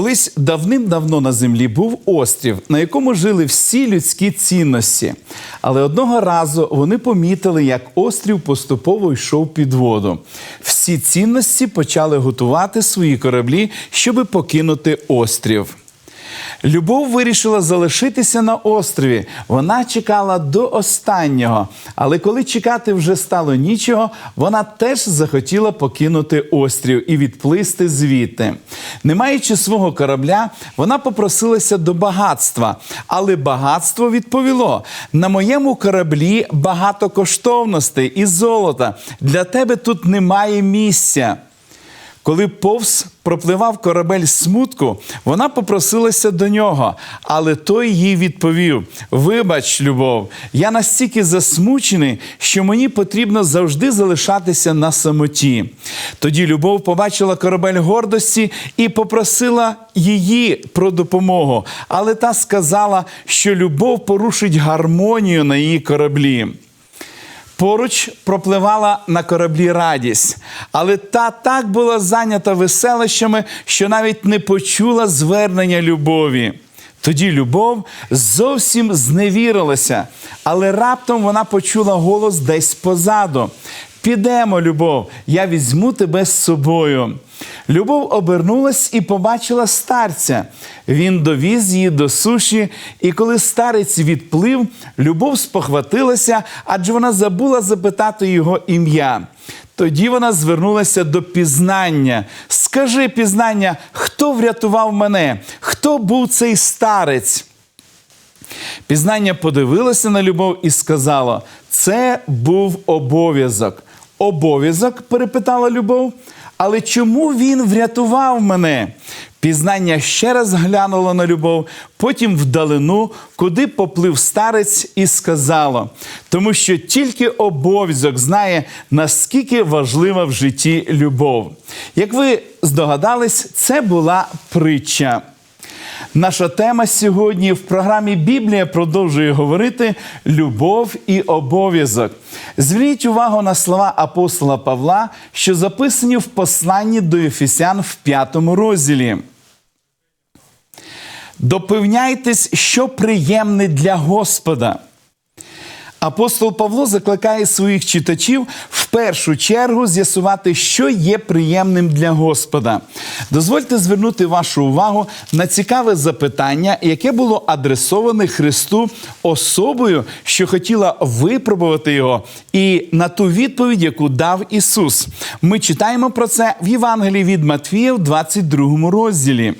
Колись давним-давно на землі був острів, на якому жили всі людські цінності. Але одного разу вони помітили, як острів поступово йшов під воду. Всі цінності почали готувати свої кораблі, щоби покинути острів. Любов вирішила залишитися на острові. Вона чекала до останнього. Але коли чекати вже стало нічого, вона теж захотіла покинути острів і відплисти звідти. Не маючи свого корабля, вона попросилася до багатства. Але багатство відповіло: на моєму кораблі багато коштовностей і золота. Для тебе тут немає місця. Коли повз пропливав корабель смутку, вона попросилася до нього, але той їй відповів: Вибач, любов, я настільки засмучений, що мені потрібно завжди залишатися на самоті. Тоді любов побачила корабель гордості і попросила її про допомогу. Але та сказала, що любов порушить гармонію на її кораблі. Поруч пропливала на кораблі радість, але та так була зайнята веселищами, що навіть не почула звернення любові. Тоді любов зовсім зневірилася, але раптом вона почула голос десь позаду. Підемо, любов, я візьму тебе з собою. Любов обернулась і побачила старця. Він довіз її до суші, і коли старець відплив, любов спохватилася, адже вона забула запитати його ім'я. Тоді вона звернулася до пізнання. Скажи, пізнання, хто врятував мене? Хто був цей старець? Пізнання подивилося на любов і сказало: це був обов'язок. Обов'язок? перепитала любов. Але чому він врятував мене? Пізнання ще раз глянуло на любов, потім вдалину, куди поплив старець, і сказало: тому що тільки обов'язок знає, наскільки важлива в житті любов. Як ви здогадались, це була притча. Наша тема сьогодні в програмі Біблія продовжує говорити любов і обов'язок. Зверніть увагу на слова апостола Павла, що записані в посланні до Ефесян в п'ятому розділі. Допевняйтесь, що приємне для Господа. Апостол Павло закликає своїх читачів в першу чергу з'ясувати, що є приємним для Господа. Дозвольте звернути вашу увагу на цікаве запитання, яке було адресоване Христу особою, що хотіла випробувати його, і на ту відповідь, яку дав Ісус. Ми читаємо про це в Євангелії від Матвія в 22 розділі.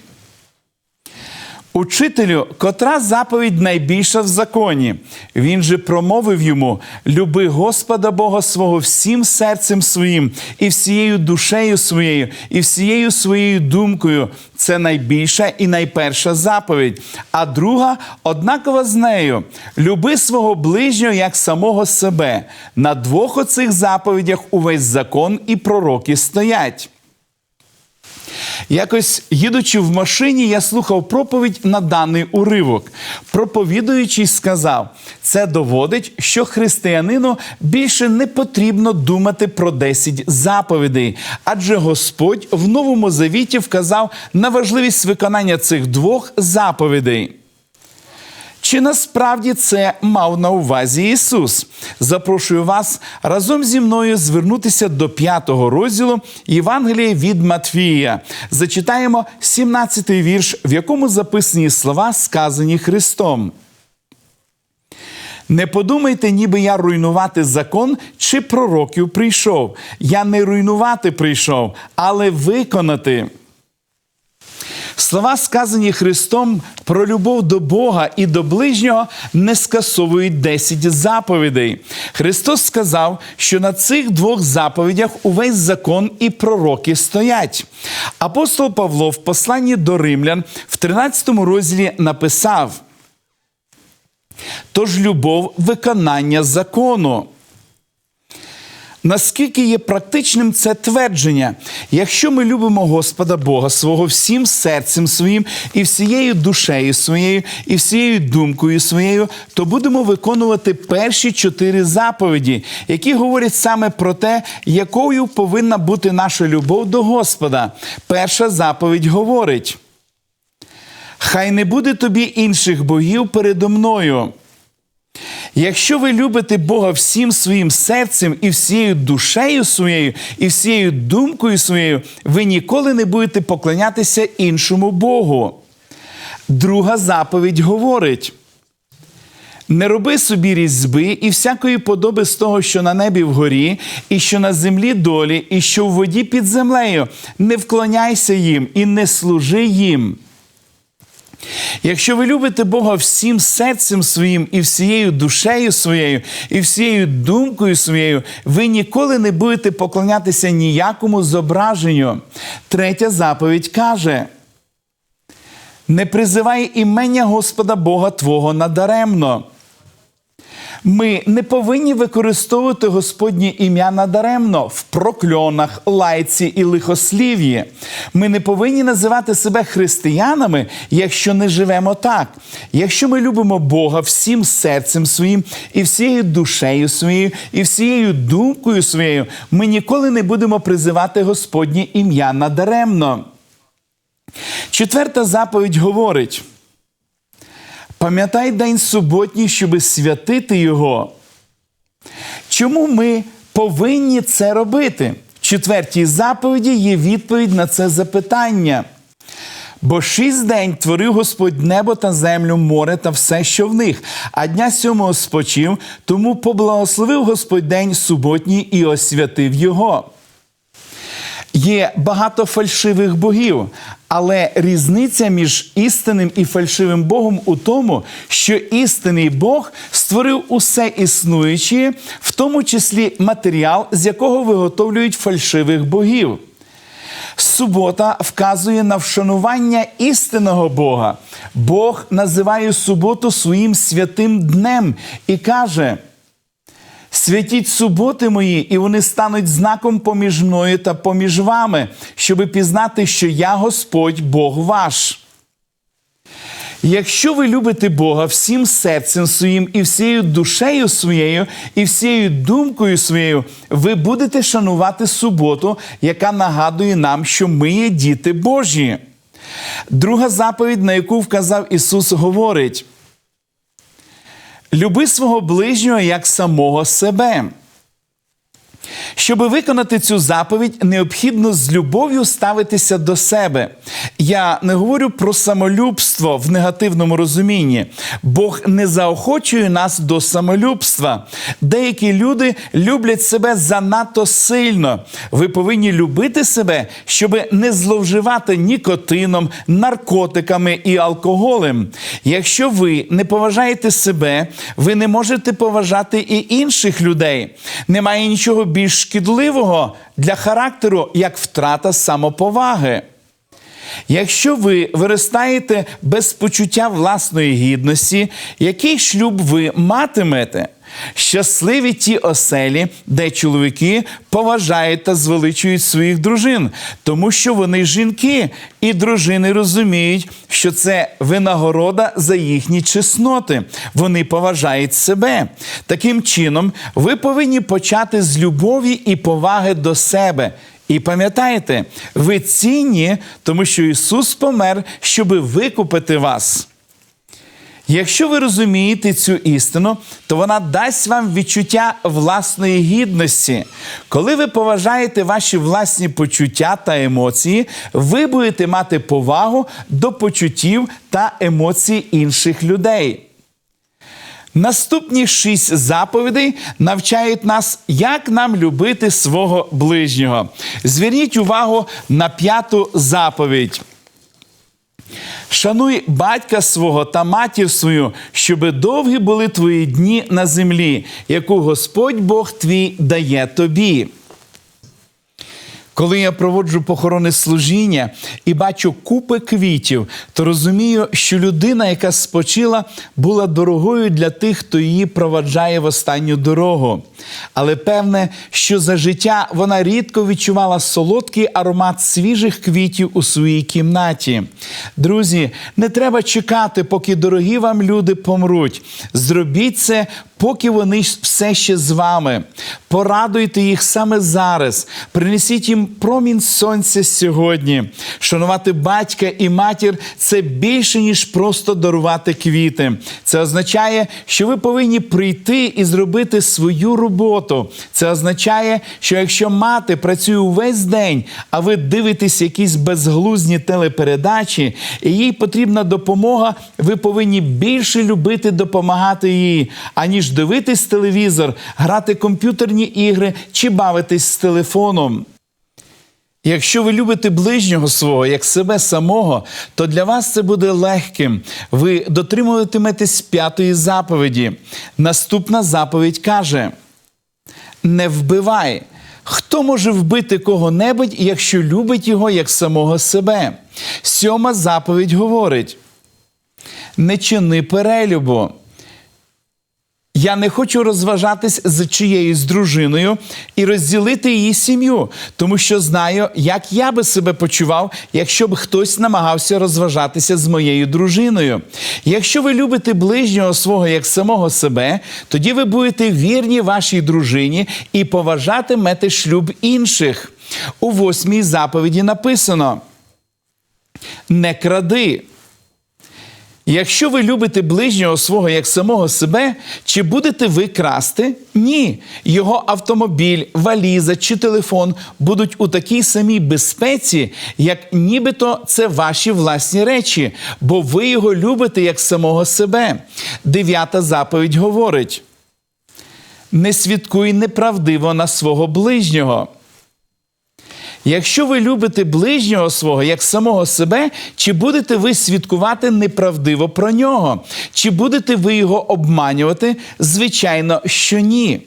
Учителю, котра заповідь найбільша в законі. Він же промовив йому: люби Господа Бога свого всім серцем своїм, і всією душею своєю, і всією своєю думкою. Це найбільша і найперша заповідь. А друга однакова з нею: люби свого ближнього як самого себе. На двох оцих заповідях увесь закон і пророки стоять. Якось їдучи в машині, я слухав проповідь на даний уривок. Проповідуючий сказав: це доводить, що християнину більше не потрібно думати про 10 заповідей, адже Господь в новому завіті вказав на важливість виконання цих двох заповідей. Чи насправді це мав на увазі Ісус? Запрошую вас разом зі мною звернутися до п'ятого розділу Євангелія від Матвія. Зачитаємо 17-й вірш, в якому записані слова, сказані Христом. Не подумайте, ніби я руйнувати закон чи пророків прийшов. Я не руйнувати прийшов, але виконати. Слова, сказані Христом про любов до Бога і до ближнього, не скасовують 10 заповідей. Христос сказав, що на цих двох заповідях увесь закон і пророки стоять. Апостол Павло в посланні до римлян в 13 розділі написав: Тож любов виконання закону. Наскільки є практичним це твердження? Якщо ми любимо Господа Бога свого всім серцем своїм і всією душею своєю, і всією думкою своєю, то будемо виконувати перші чотири заповіді, які говорять саме про те, якою повинна бути наша любов до Господа. Перша заповідь говорить. Хай не буде тобі інших богів передо мною. Якщо ви любите Бога всім своїм серцем і всією душею своєю, і всією думкою своєю, ви ніколи не будете поклонятися іншому Богу. Друга заповідь говорить: не роби собі різьби і всякої подоби з того, що на небі вгорі, і що на землі долі, і що в воді під землею. Не вклоняйся їм і не служи їм. Якщо ви любите Бога всім серцем своїм і всією душею своєю, і всією думкою своєю, ви ніколи не будете поклонятися ніякому зображенню. Третя заповідь каже: не призивай імення Господа Бога Твого надаремно. Ми не повинні використовувати Господнє ім'я надаремно в прокльонах, лайці і лихослів'ї. Ми не повинні називати себе християнами, якщо не живемо так. Якщо ми любимо Бога всім серцем своїм, і всією душею своєю, і всією думкою своєю, ми ніколи не будемо призивати Господнє ім'я надаремно. Четверта заповідь говорить. Пам'ятай день суботній, щоби святити його. Чому ми повинні це робити? В четвертій заповіді є відповідь на це запитання. Бо шість день творив Господь небо та землю, море та все, що в них, а дня сьомого спочив, тому поблагословив Господь день суботній і освятив його. Є багато фальшивих богів, але різниця між істинним і фальшивим Богом у тому, що істинний Бог створив усе існуюче, в тому числі матеріал, з якого виготовлюють фальшивих богів. Субота вказує на вшанування істинного Бога. Бог називає суботу своїм святим днем і каже. Святіть суботи мої, і вони стануть знаком поміж мною та поміж вами, щоби пізнати, що я Господь Бог ваш. Якщо ви любите Бога всім серцем своїм і всією душею своєю, і всією думкою своєю, ви будете шанувати суботу, яка нагадує нам, що ми є діти Божі. Друга заповідь, на яку вказав Ісус, говорить. Люби свого ближнього як самого себе. Щоб виконати цю заповідь, необхідно з любов'ю ставитися до себе. Я не говорю про самолюбство в негативному розумінні. Бог не заохочує нас до самолюбства. Деякі люди люблять себе занадто сильно. Ви повинні любити себе, щоб не зловживати нікотином, наркотиками і алкоголем. Якщо ви не поважаєте себе, ви не можете поважати і інших людей. Немає нічого більш шкідливого для характеру, як втрата самоповаги. Якщо ви виростаєте без почуття власної гідності, який шлюб ви матимете? Щасливі ті оселі, де чоловіки поважають та звеличують своїх дружин, тому що вони жінки, і дружини розуміють, що це винагорода за їхні чесноти. Вони поважають себе. Таким чином, ви повинні почати з любові і поваги до себе. І пам'ятайте, ви цінні, тому що Ісус помер, щоби викупити вас. Якщо ви розумієте цю істину, то вона дасть вам відчуття власної гідності. Коли ви поважаєте ваші власні почуття та емоції, ви будете мати повагу до почуттів та емоцій інших людей. Наступні шість заповідей навчають нас, як нам любити свого ближнього. Зверніть увагу на п'яту заповідь. Шануй батька свого та матір свою, щоби довгі були твої дні на землі, яку Господь Бог твій дає тобі. Коли я проводжу похоронне служіння і бачу купи квітів, то розумію, що людина, яка спочила, була дорогою для тих, хто її проваджає в останню дорогу. Але певне, що за життя вона рідко відчувала солодкий аромат свіжих квітів у своїй кімнаті. Друзі, не треба чекати, поки дорогі вам люди помруть. Зробіть це поки вони все ще з вами. Порадуйте їх саме зараз. Принесіть їм промінь сонця сьогодні. Шанувати батька і матір це більше, ніж просто дарувати квіти. Це означає, що ви повинні прийти і зробити свою роботу. Це означає, що якщо мати працює увесь день, а ви дивитесь якісь безглузні телепередачі, і їй потрібна допомога, ви повинні більше любити допомагати їй, аніж дивитись телевізор, грати комп'ютерні ігри чи бавитись з телефоном. Якщо ви любите ближнього свого як себе самого, то для вас це буде легким. Ви дотримуватиметесь п'ятої заповіді. Наступна заповідь каже: не вбивай. Хто може вбити кого-небудь, якщо любить його як самого себе? Сьома заповідь говорить: не чини перелюбу. Я не хочу розважатись з чиєюсь дружиною і розділити її сім'ю, тому що знаю, як я би себе почував, якщо б хтось намагався розважатися з моєю дружиною. Якщо ви любите ближнього свого як самого себе, тоді ви будете вірні вашій дружині і поважатимете шлюб інших. У восьмій заповіді написано: не кради. Якщо ви любите ближнього свого як самого себе, чи будете ви красти? Ні. Його автомобіль, валіза чи телефон будуть у такій самій безпеці, як нібито це ваші власні речі, бо ви його любите як самого себе. Дев'ята заповідь говорить: не свідкуй неправдиво на свого ближнього. Якщо ви любите ближнього свого як самого себе, чи будете ви свідкувати неправдиво про нього? Чи будете ви його обманювати? Звичайно, що ні.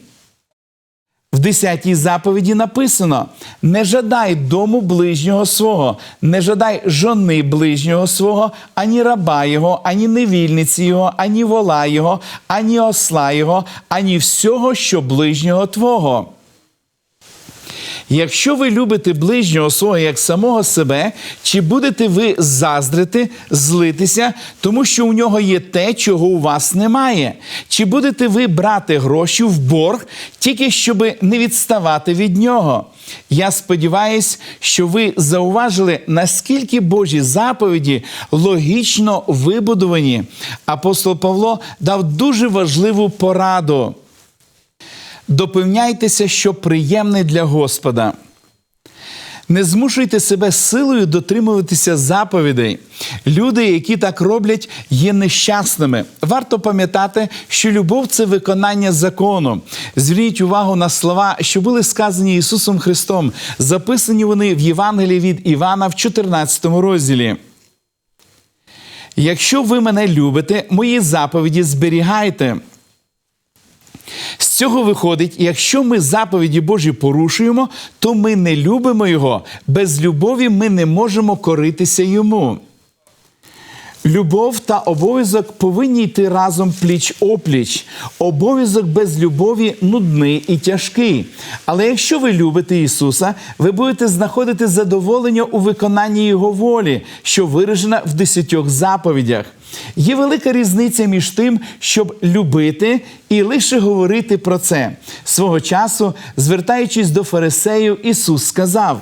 В десятій заповіді написано: не жадай дому ближнього свого, не жадай жони ближнього свого, ані раба його, ані невільниці його, ані вола його, ані осла його, ані всього, що ближнього твого. Якщо ви любите ближнього свого як самого себе, чи будете ви заздрити, злитися, тому що у нього є те, чого у вас немає? Чи будете ви брати гроші в борг, тільки щоб не відставати від нього? Я сподіваюся, що ви зауважили, наскільки Божі заповіді логічно вибудовані. Апостол Павло дав дуже важливу пораду допевняйтеся, що приємне для Господа. Не змушуйте себе силою дотримуватися заповідей. Люди, які так роблять, є нещасними. Варто пам'ятати, що любов це виконання закону. Зверніть увагу на слова, що були сказані Ісусом Христом. Записані вони в Євангелії від Івана в 14 розділі. Якщо ви мене любите, мої заповіді зберігайте. Цього виходить, якщо ми заповіді Божі порушуємо, то ми не любимо Його. Без любові ми не можемо коритися йому. Любов та обов'язок повинні йти разом пліч опліч. Обов'язок без любові нудний і тяжкий. Але якщо ви любите Ісуса, ви будете знаходити задоволення у виконанні Його волі, що виражена в десятьох заповідях. Є велика різниця між тим, щоб любити і лише говорити про це. Свого часу, звертаючись до фарисеїв, Ісус сказав.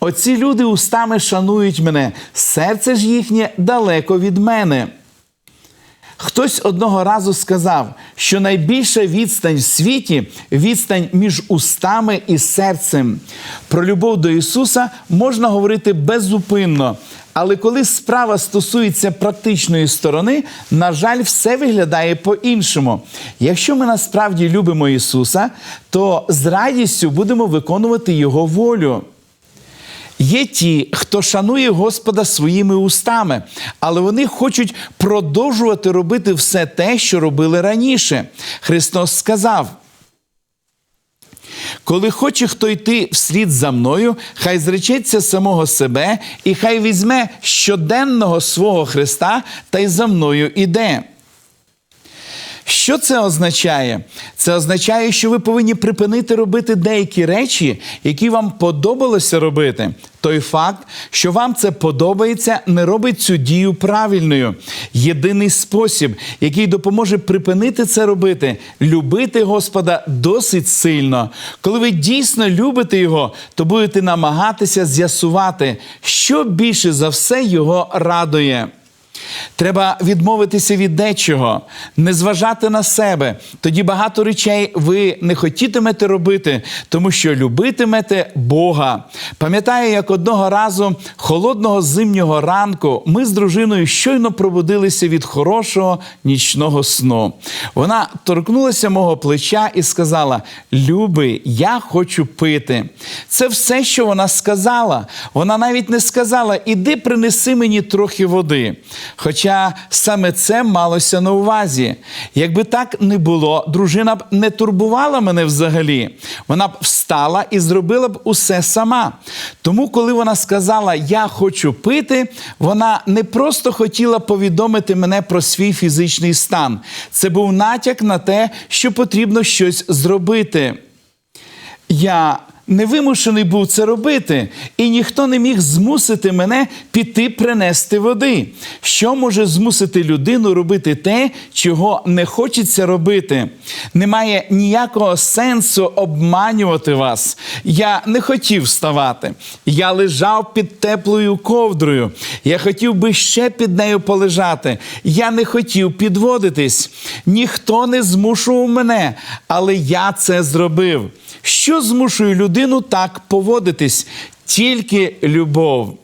Оці люди устами шанують мене, серце ж їхнє далеко від мене. Хтось одного разу сказав, що найбільша відстань в світі відстань між устами і серцем. Про любов до Ісуса можна говорити беззупинно. Але коли справа стосується практичної сторони, на жаль, все виглядає по-іншому. Якщо ми насправді любимо Ісуса, то з радістю будемо виконувати Його волю. Є ті, хто шанує Господа своїми устами, але вони хочуть продовжувати робити все те, що робили раніше. Христос сказав. Коли хоче хто йти вслід за мною, хай зречеться самого себе, і хай візьме щоденного свого Христа та й за мною іде. Що це означає? Це означає, що ви повинні припинити робити деякі речі, які вам подобалося робити. Той факт, що вам це подобається, не робить цю дію правильною. Єдиний спосіб, який допоможе припинити це робити, любити Господа досить сильно. Коли ви дійсно любите Його, то будете намагатися з'ясувати, що більше за все його радує. Треба відмовитися від дечого, не зважати на себе. Тоді багато речей ви не хотітимете робити, тому що любитимете Бога. Пам'ятаю, як одного разу холодного зимнього ранку ми з дружиною щойно пробудилися від хорошого нічного сну. Вона торкнулася мого плеча і сказала: Любий, я хочу пити. Це все, що вона сказала. Вона навіть не сказала: Іди принеси мені трохи води. Хоча саме це малося на увазі. Якби так не було, дружина б не турбувала мене взагалі. Вона б встала і зробила б усе сама. Тому, коли вона сказала Я хочу пити, вона не просто хотіла повідомити мене про свій фізичний стан. Це був натяк на те, що потрібно щось зробити. Я не вимушений був це робити, і ніхто не міг змусити мене піти принести води. Що може змусити людину робити те, чого не хочеться робити? Немає ніякого сенсу обманювати вас. Я не хотів вставати. Я лежав під теплою ковдрою. Я хотів би ще під нею полежати. Я не хотів підводитись. Ніхто не змушував мене, але я це зробив. Що змушує людину так поводитись? Тільки любов.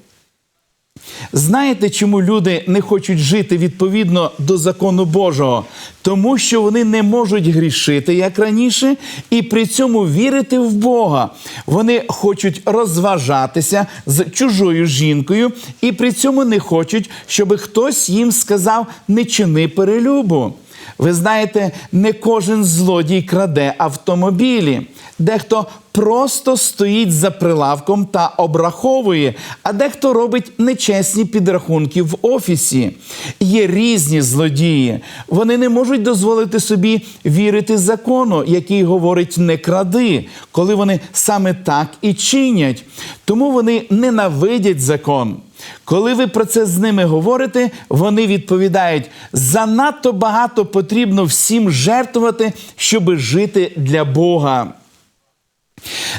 Знаєте, чому люди не хочуть жити відповідно до закону Божого? Тому що вони не можуть грішити як раніше, і при цьому вірити в Бога. Вони хочуть розважатися з чужою жінкою, і при цьому не хочуть, щоб хтось їм сказав не чини перелюбу. Ви знаєте, не кожен злодій краде автомобілі. Дехто просто стоїть за прилавком та обраховує, а дехто робить нечесні підрахунки в офісі. Є різні злодії. Вони не можуть дозволити собі вірити закону, який говорить не кради, коли вони саме так і чинять. Тому вони ненавидять закон. Коли ви про це з ними говорите, вони відповідають: занадто багато потрібно всім жертвувати, щоб жити для Бога.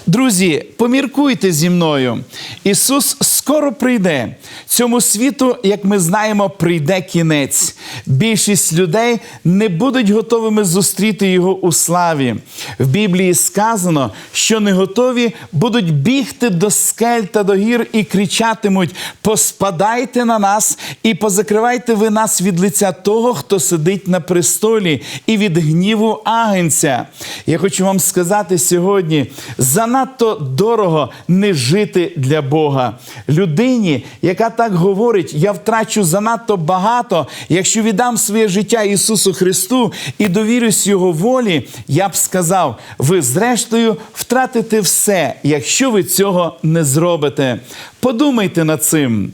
Друзі, поміркуйте зі мною. Ісус скоро прийде. Цьому світу, як ми знаємо, прийде кінець. Більшість людей не будуть готовими зустріти Його у славі. В Біблії сказано, що не готові будуть бігти до скель та до гір і кричатимуть: Поспадайте на нас і позакривайте ви нас від лиця того, хто сидить на престолі, і від гніву агенця. Я хочу вам сказати сьогодні: занадто дорого не жити для Бога. Людині, яка так говорить, я втрачу занадто багато, якщо віддам своє життя Ісусу Христу і довірюсь Його волі, я б сказав, ви зрештою втратите все, якщо ви цього не зробите. Подумайте над цим.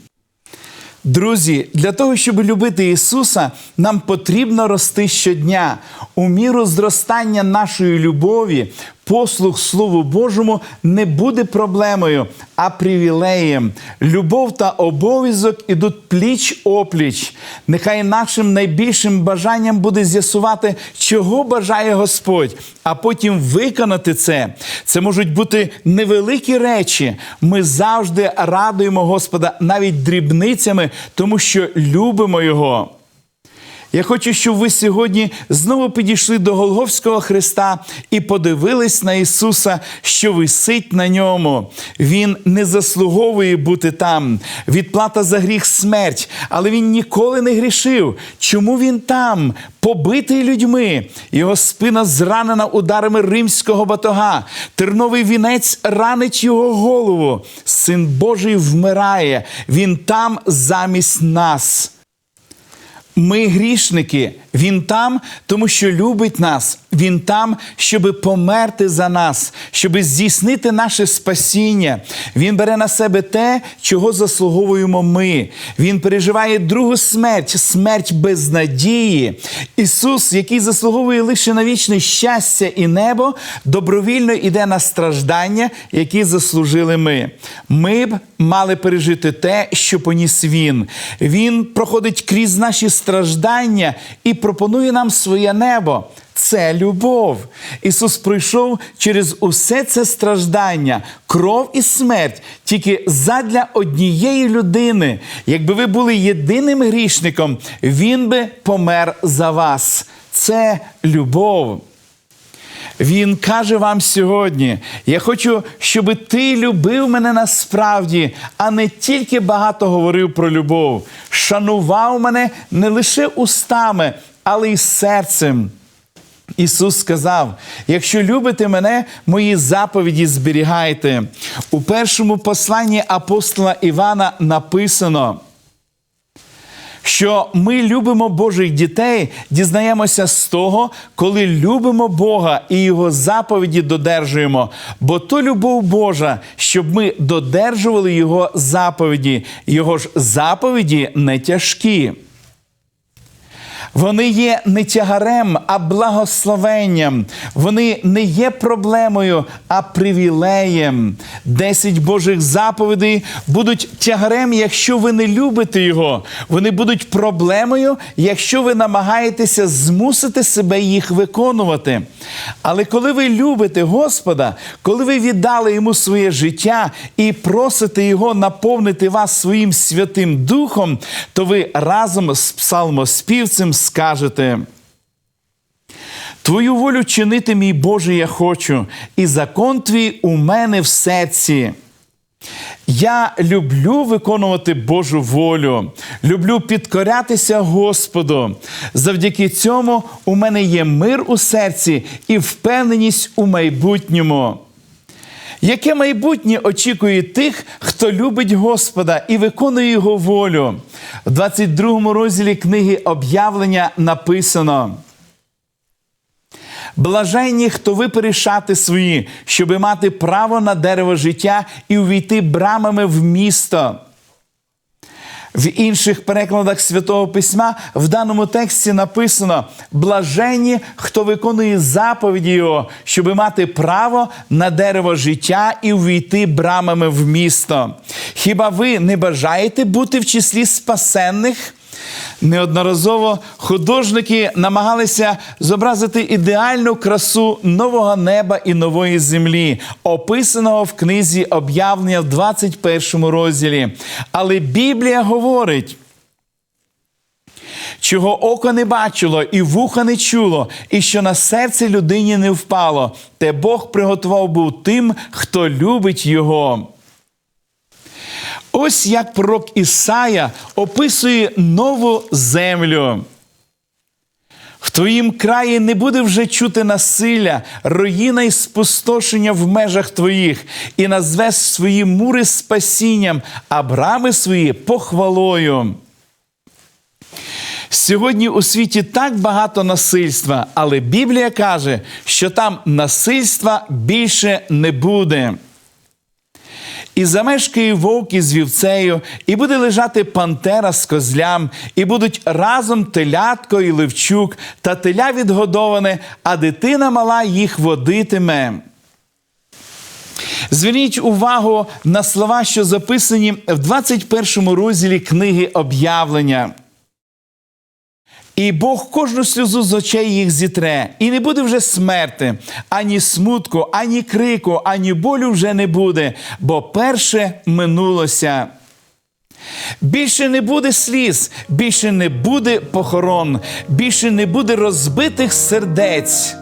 Друзі, для того, щоб любити Ісуса, нам потрібно рости щодня. У міру зростання нашої любові, послуг Слову Божому не буде проблемою, а привілеєм. Любов та обов'язок ідуть пліч опліч. Нехай нашим найбільшим бажанням буде з'ясувати, чого бажає Господь, а потім виконати це. Це можуть бути невеликі речі. Ми завжди радуємо Господа навіть дрібницями, тому що любимо Його. Я хочу, щоб ви сьогодні знову підійшли до Голговського Христа і подивились на Ісуса, що висить на ньому. Він не заслуговує бути там. Відплата за гріх смерть, але він ніколи не грішив. Чому він там? Побитий людьми, його спина зранена ударами римського батога, терновий вінець ранить його голову. Син Божий вмирає, він там замість нас. Ми грішники, Він там, тому що любить нас. Він там, щоб померти за нас, щоб здійснити наше спасіння. Він бере на себе те, чого заслуговуємо ми. Він переживає другу смерть, смерть без надії. Ісус, який заслуговує лише на вічне щастя і небо, добровільно йде на страждання, які заслужили ми. Ми б мали пережити те, що поніс Він. Він проходить крізь наші страждання і пропонує нам своє небо. Це любов. Ісус пройшов через усе це страждання, кров і смерть тільки задля однієї людини. Якби ви були єдиним грішником, Він би помер за вас. Це любов. Він каже вам сьогодні: я хочу, щоб ти любив мене насправді, а не тільки багато говорив про любов. Шанував мене не лише устами, але й серцем. Ісус сказав: якщо любите мене, мої заповіді зберігайте. У першому посланні апостола Івана написано. Що ми любимо Божих дітей, дізнаємося з того, коли любимо Бога і Його заповіді додержуємо. Бо то любов Божа, щоб ми додержували Його заповіді. Його ж заповіді не тяжкі. Вони є не тягарем, а благословенням. Вони не є проблемою, а привілеєм. Десять Божих заповідей будуть тягарем, якщо ви не любите його. Вони будуть проблемою, якщо ви намагаєтеся змусити себе їх виконувати. Але коли ви любите Господа, коли ви віддали йому своє життя і просите Його наповнити вас своїм Святим Духом, то ви разом з псалмоспівцем скажете. Твою волю чинити, мій Боже, я хочу, і закон твій у мене в серці. Я люблю виконувати Божу волю, люблю підкорятися Господу. Завдяки цьому у мене є мир у серці і впевненість у майбутньому. Яке майбутнє очікує тих, хто любить Господа і виконує Його волю? В 22 розділі книги об'явлення написано. Блаженні, хто виперешати свої, щоби мати право на дерево життя і увійти брамами в місто. В інших перекладах Святого Письма в даному тексті написано: блаженні, хто виконує заповіді Його, щоби мати право на дерево життя і увійти брамами в місто. Хіба ви не бажаєте бути в числі спасенних? Неодноразово художники намагалися зобразити ідеальну красу нового неба і нової землі, описаного в книзі об'явлення в 21 розділі. Але Біблія говорить. Чого око не бачило, і вуха не чуло, і що на серце людині не впало, те Бог приготував був тим, хто любить його. Ось як пророк Ісая описує нову землю. В твоїм краї не буде вже чути насилля, руїна і спустошення в межах твоїх, і назве свої мури спасінням, а брами свої похвалою. Сьогодні у світі так багато насильства, але Біблія каже, що там насильства більше не буде. І замешкає вовк із вівцею, і буде лежати пантера з козлям, і будуть разом телятко і левчук, та теля відгодоване, а дитина мала їх водитиме. Зверніть увагу на слова, що записані в 21 розділі книги об'явлення. І Бог кожну сльозу з очей їх зітре, і не буде вже смерти, ані смутку, ані крику, ані болю вже не буде, бо перше минулося. Більше не буде сліз, більше не буде похорон, більше не буде розбитих сердець.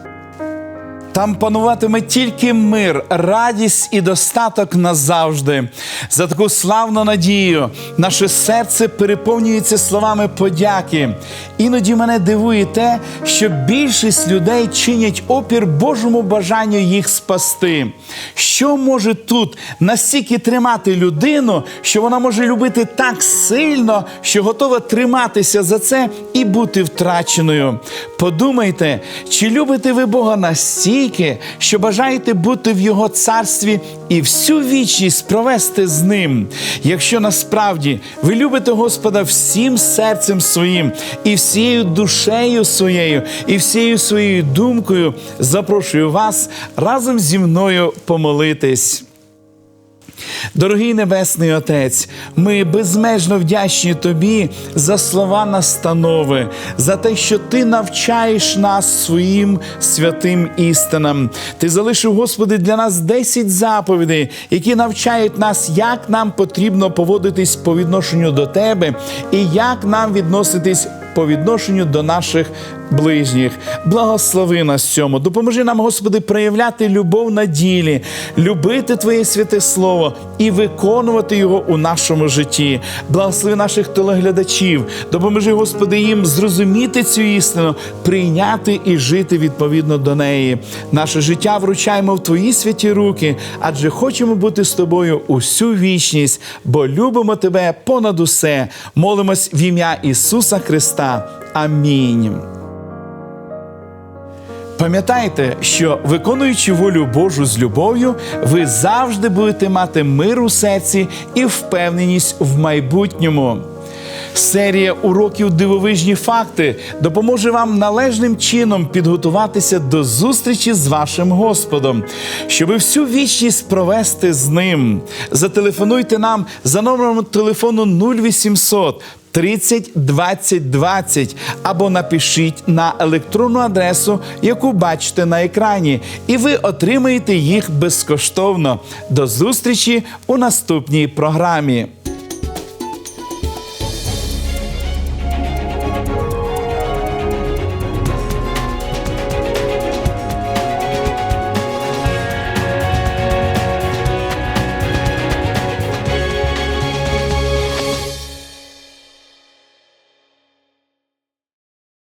Там пануватиме тільки мир, радість і достаток назавжди. За таку славну надію наше серце переповнюється словами подяки. Іноді мене дивує те, що більшість людей чинять опір Божому бажанню їх спасти. Що може тут настільки тримати людину, що вона може любити так сильно, що готова триматися за це і бути втраченою? Подумайте, чи любите ви Бога настільки, що бажаєте бути в Його царстві і всю вічність провести з ним? Якщо насправді ви любите Господа всім серцем своїм і всією душею своєю, і всією своєю думкою, запрошую вас разом зі мною помолитись. Дорогий Небесний Отець, ми безмежно вдячні Тобі за слова настанови, за те, що Ти навчаєш нас своїм святим істинам. Ти залишив, Господи, для нас 10 заповідей, які навчають нас, як нам потрібно поводитись по відношенню до Тебе і як нам відноситись по відношенню до наших ближніх. Благослови нас цьому. Допоможи нам, Господи, проявляти любов на ділі, любити Твоє святе Слово і виконувати його у нашому житті. Благослови наших телеглядачів. Допоможи, Господи, їм зрозуміти цю істину, прийняти і жити відповідно до неї. Наше життя вручаємо в Твої святі руки, адже хочемо бути з тобою усю вічність, бо любимо Тебе понад усе. Молимось в ім'я Ісуса Христа. Амінь. Пам'ятайте, що виконуючи волю Божу з любов'ю, ви завжди будете мати мир у серці і впевненість в майбутньому. Серія уроків дивовижні факти допоможе вам належним чином підготуватися до зустрічі з вашим Господом, щоби всю вічність провести з ним. Зателефонуйте нам за номером телефону 0800 30 20 20 або напишіть на електронну адресу, яку бачите на екрані, і ви отримаєте їх безкоштовно. До зустрічі у наступній програмі.